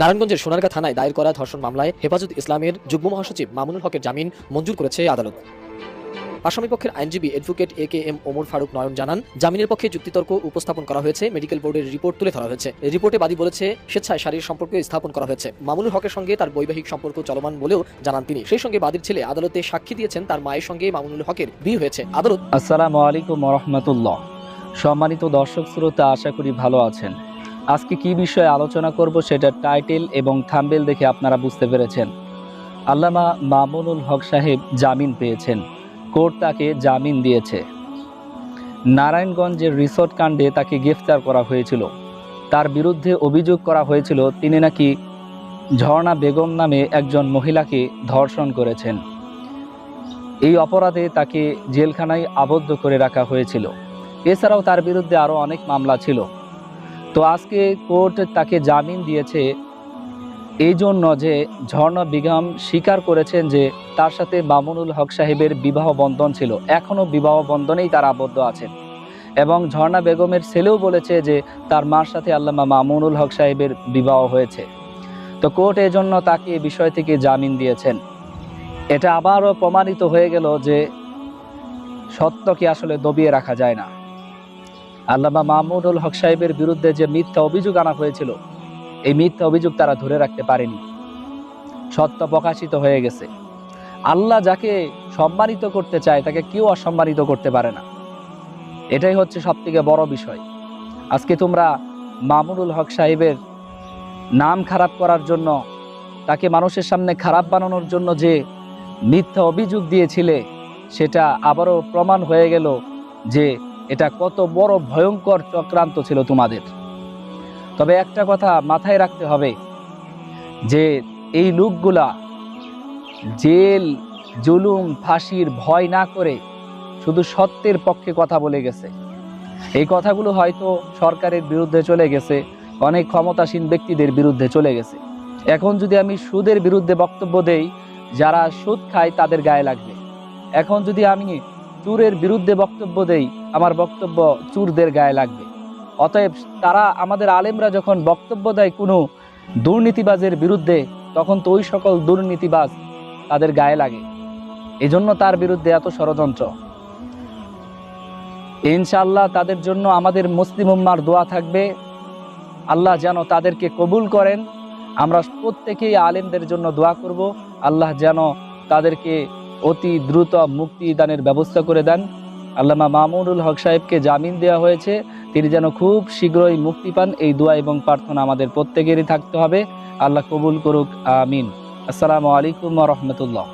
নারায়ণগঞ্জের সোনারগাঁ থানায় দায়ের করা ধর্ষণ মামলায় হেফাজত ইসলামের যুগ্ম মহাসচিব মামুনুল হকের জামিন মঞ্জুর করেছে আদালত। আসামি পক্ষের আইনজীবী advocate A K M Omar Faruk Nayan জানান, জামিনের পক্ষে যুক্তিতর্ক উপস্থাপন করা হয়েছে মেডিকেল বোর্ডের রিপোর্ট তুলে ধরা হয়েছে। রিপোর্টে বাদী বলেছে, স্বেচ্ছায় শারীরিক সম্পর্ক স্থাপন করা হয়েছে। মামুনুল হকের সঙ্গে তার বৈবাহিক সম্পর্ক চলমান বলেও জানান তিনি। সেই সঙ্গে বাদীর ছেলে আদালতে সাক্ষী দিয়েছেন তার মায়ের সঙ্গে মামুনুল হকের বিয়ে হয়েছে। আদালত আসসালামু আলাইকুম রহমতুল্লাহ। সম্মানিত দর্শক শ্রোতা, আশা করি ভালো আছেন। আজকে কি বিষয়ে আলোচনা করব সেটা টাইটেল এবং থাম্বেল দেখে আপনারা বুঝতে পেরেছেন। আল্লামা মামুনুল হক সাহেব জামিন পেয়েছেন। কোর্ট তাকে জামিন দিয়েছে। নারায়ণগঞ্জের রিসোর্ট কাণ্ডে তাকে গ্রেফতার করা হয়েছিল। তার বিরুদ্ধে অভিযোগ করা হয়েছিল, তিনি নাকি ঝর্ণা বেগম নামে একজন মহিলাকে ধর্ষণ করেছেন। এই অপরাধে তাকে জেলখানায় আবদ্ধ করে রাখা হয়েছিল। এছাড়াও তার বিরুদ্ধে আরও অনেক মামলা ছিল। তো আজকে কোর্ট তাকে জামিন দিয়েছে এই জন্য যে ঝর্ণা বিগম স্বীকার করেছেন যে তার সাথে মামুনুল হক সাহেবের বিবাহ বন্ধন ছিল। এখনও বিবাহ বন্ধনেই তারা আবদ্ধ আছেন। এবং ঝর্ণা বেগমের ছেলেও বলেছে যে তার মার সাথে আল্লামা মামুনুল হক সাহেবের বিবাহ হয়েছে। তো কোর্ট এই জন্য তাকে এ বিষয় থেকে জামিন দিয়েছেন। এটা আবারও প্রমাণিত হয়ে গেল যে সত্যকে আসলে দবিয়ে রাখা যায় না। আল্লামা মাহমুদুল হক সাহেবের বিরুদ্ধে যে মিথ্যা অভিযোগ আনা হয়েছিল, এই মিথ্যা অভিযোগ তারা ধরে রাখতে পারেনি। সত্য প্রকাশিত হয়ে গেছে। আল্লাহ যাকে সম্মানিত করতে চায়, তাকে কেউ অসম্মানিত করতে পারে না। এটাই হচ্ছে সব থেকে বড় বিষয়। আজকে তোমরা মামুনুল হক সাহেবের নাম খারাপ করার জন্য, তাকে মানুষের সামনে খারাপ বানানোর জন্য যে মিথ্যা অভিযোগ দিয়েছিলে, সেটা আবারও প্রমাণ হয়ে গেল যে এটা কত বড় ভয়ঙ্কর চক্রান্ত ছিল তোমাদের। তবে একটা কথা মাথায় রাখতে হবে যে এই লোকগুলা জেল, জুলুম, ফাঁসির ভয় না করে শুধু সত্যের পক্ষে কথা বলে গেছে। এই কথাগুলো হয়তো সরকারের বিরুদ্ধে চলে গেছে, অনেক ক্ষমতাসীন ব্যক্তিদের বিরুদ্ধে চলে গেছে। এখন যদি আমি সুদের বিরুদ্ধে বক্তব্য দেই, যারা সুদ খায় তাদের গায়ে লাগবে। এখন যদি আমি চুরের বিরুদ্ধে বক্তব্য দেই আমার বক্তব্য চুরদের গায়ে লাগবে। অতএব তারা, আমাদের আলেমরা যখন বক্তব্য দেয় কোনো দুর্নীতিবাজের বিরুদ্ধে, তখন তো ওই সকল দুর্নীতিবাজ তাদের গায়ে লাগে। এজন্য তার বিরুদ্ধে এত ষড়যন্ত্র। ইনশাআল্লাহ তাদের জন্য আমাদের মুসলিম উম্মার দোয়া থাকবে। আল্লাহ যেন তাদেরকে কবুল করেন। আমরা প্রত্যেকেই আলেমদের জন্য দোয়া করব। আল্লাহ যেন তাদেরকে অতি দ্রুত মুক্তি দানের ব্যবস্থা করে দেন। আল্লামা মামুনুল হক সাহেবকে জামিন দেওয়া হয়েছে। তিনি যেন খুব শীঘ্রই মুক্তি পান। এই দোয়া এবং প্রার্থনা আমাদের প্রত্যেকেরই থাকতে হবে। আল্লাহ কবুল করুক, আমিন। আসসালামু আলাইকুম রহমতুল্লাহ।